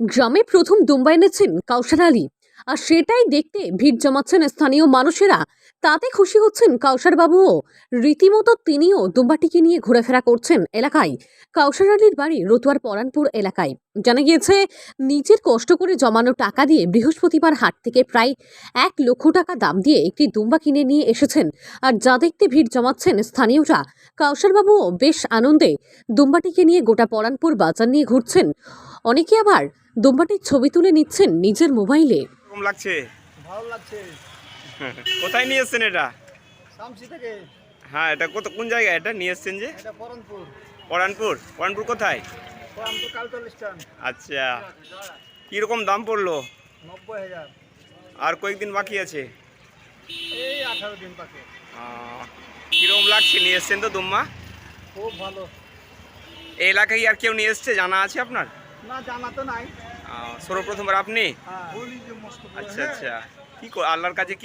গ্রামে প্রথম দুম্বা এনেছেন কাউসার আলী। আর সেটাই দেখতে ভিড় জমাচ্ছেন স্থানীয় মানুষেরা। তাতে খুশি হচ্ছেন কাউসার বাবুও রীতিমতো তিনিও দুম্বাটিকে নিয়ে ঘোরাফেরা করছেন এলাকায়। কাউসার আলীর বাড়ি রতুয়ার পরানপুর এলাকায়। জানা গিয়েছে, নিজের কষ্ট করে জমানো টাকা দিয়ে বৃহস্পতিবার হাট থেকে প্রায় এক লক্ষ টাকা দাম দিয়ে একটি দুম্বা কিনে নিয়ে এসেছেন। আর যা দেখতে ভিড় জমাচ্ছেন স্থানীয়রা কাউসার বাবুও বেশ আনন্দে দুম্বাটিকে নিয়ে গোটা পরানপুর বাজার নিয়ে ঘুরছেন। অনেকে আবার দুম্বাটির ছবি তুলে নিচ্ছেন নিজের মোবাইলে। রকম লাগছে। ভালো লাগছে। কোথায় নিয়ে এসছেন এটা? শামসি থেকে। হ্যাঁ এটা কত কোন জায়গায়? এটা নিয়ে এসছেন যে? এটা পরনপুর। পরানপুর। পরানপুর কোথায়? পরনপুর কালতল স্ট্যান্ড। আচ্ছা। কীরকম দাম পড়ল? নব্বই হাজার। আর কয়েকদিন বাকি আছে? এই আঠারো দিন কীরকম লাগছে? নিয়ে এসছেন তো দুম্মা খুব ভালো। এই এলাকায় আর কেউ নিয়ে এসছে? জানা আছে আপনার? না জানা তো নাই। আহ, সর্বপ্রথমবার আপনি? হ্যাঁ। আচ্ছা আচ্ছা। কি কর আল্লাহর কাছে কি